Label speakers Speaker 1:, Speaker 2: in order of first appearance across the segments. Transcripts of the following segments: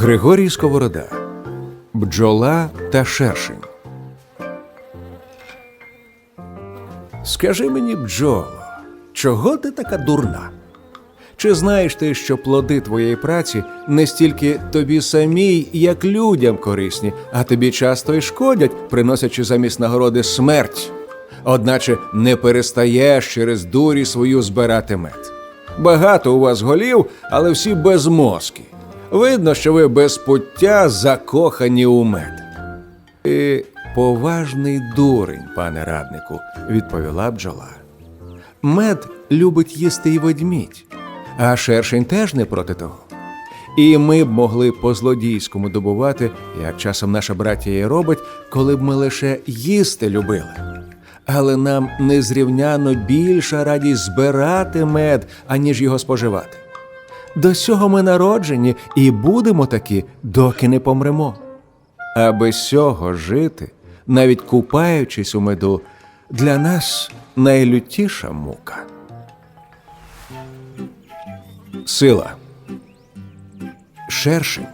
Speaker 1: Григорій Сковорода Бджола та шершень. Скажи мені, бджоло, чого ти така дурна? Чи знаєш ти, що плоди твоєї праці не стільки тобі самій, як людям корисні, а тобі часто й шкодять, приносячи замість нагороди смерть? Одначе не перестаєш через дурі свою збирати мед. Багато у вас голів, але всі безмозкі. Видно, що ви без пуття закохані у мед. Ти поважний дурень, пане раднику, відповіла бджола. Мед любить їсти й ведмідь, а шершень теж не проти того. І ми б могли по злодійському добувати, як часом наша братія і робить, коли б ми лише їсти любили. Але нам незрівняно більша радість збирати мед, аніж його споживати. До сього ми народжені і будемо такі, доки не помремо. А без цього жити, навіть купаючись у меду, для нас найлютіша мука. Сила. Шершень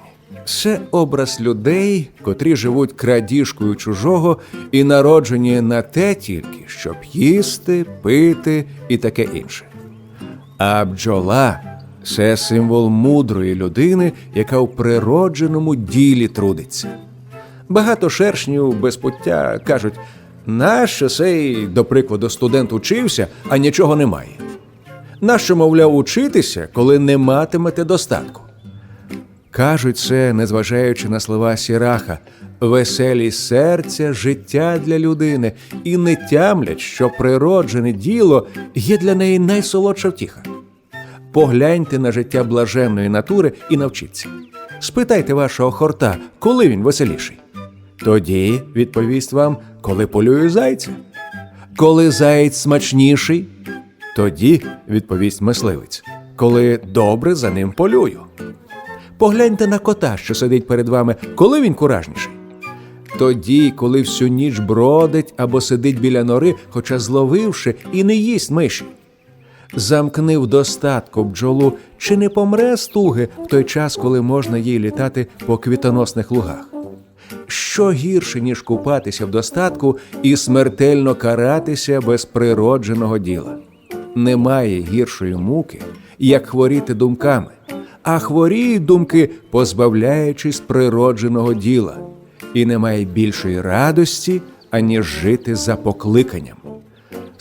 Speaker 1: це образ людей, котрі живуть крадіжкою чужого і народжені на те тільки, щоб їсти, пити і таке інше. А бджола це символ мудрої людини, яка в природженому ділі трудиться. Багато шершнів без пуття кажуть, нащо цей, до прикладу, студент учився, а нічого немає. Нащо, мовляв, учитися, коли не матимете достатку? Кажуть це, незважаючи на слова Сіраха, веселість серця, життя для людини, і не тямлять, що природжене діло є для неї найсолодша втіха. Погляньте на життя блаженної натури і навчіться. Спитайте вашого хорта, коли він веселіший. Тоді відповість вам, коли полює зайця. Коли заєць смачніший, тоді відповість мисливець, коли добре за ним полюю. Погляньте на кота, що сидить перед вами, коли він куражніший. Тоді, коли всю ніч бродить або сидить біля нори, хоча зловивши і не їсть миші. Замкни в достатку бджолу, чи не помре з туги в той час, коли можна їй літати по квітоносних лугах. Що гірше, ніж купатися в достатку і смертельно каратися без природженого діла? Немає гіршої муки, як хворіти думками, а хворіють думки, позбавляючись природженого діла, і немає більшої радості, аніж жити за покликанням.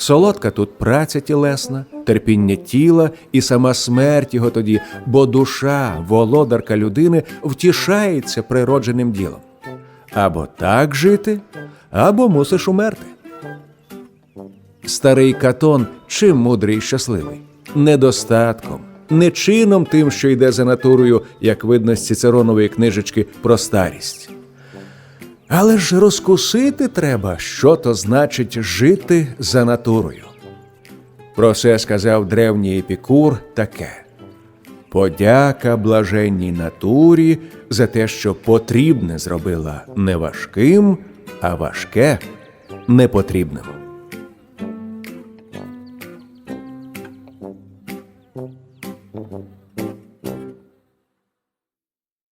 Speaker 1: Солодка тут праця тілесна, терпіння тіла і сама смерть його тоді, бо душа, володарка людини, втішається природженим ділом. Або так жити, або мусиш умерти. Старий Катон чим мудрий і щасливий? Недостатком, не чином тим, що йде за натурою, як видно з Цицеронової книжечки про старість. Але ж розкусити треба, що то значить жити за натурою. Про це сказав древній епікур таке: подяка блаженній натурі за те, що потрібне зробила не важким, а важке непотрібним.